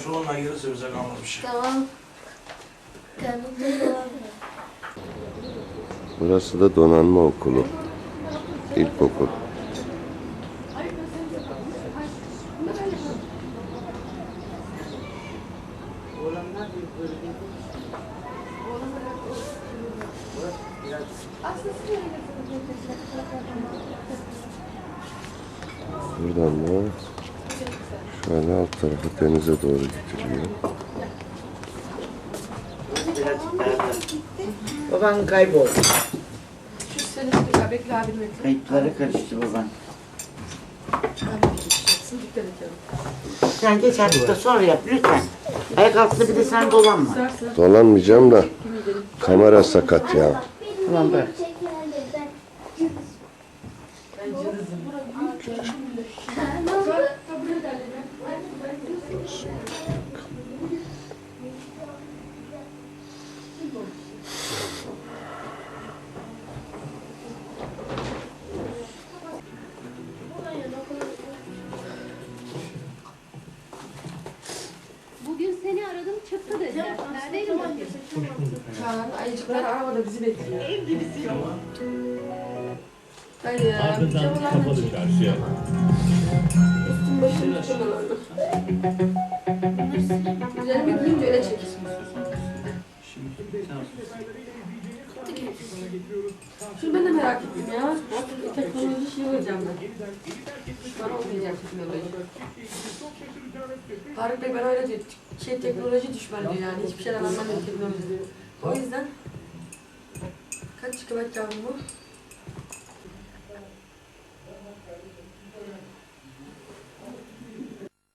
Pantolonla gelirse bize kalmaz bir şey. Tamam. Burası da donanma okulu. İlkokul. Buradan da şöyle alt tarafı denize doğru getiriyor. Baban kayboldu. Şu seni bir bekle abi bekle. Kayıpları karıştı baban. Abi gideceksin dikkat et yavrum. Sen geç artık da sonra yap lütfen. Ayak altında bir de sen dolanma. Dolanmayacağım da kamera sakat ya. Tamam bırak. Ben Bugün seni aradım çıktı dediler. Neredeydin bakayım? Kaan ayıcıklar arabada bizi bekliyor. Ben ya. Ardından kapalı çarşıya. Mükemmel oldu. Üzerime giyince öyle çekilsin. Şimdi ben de merak ettim ya. Artık teknoloji şey olacağım ben. Bana olmayacak teknoloji. Faruk Bey bana öyle diyor. Şey teknoloji düşmanı diyor yani. Hiçbir şeyden anlamıyor teknoloji diyor. O yüzden kaç GB bu?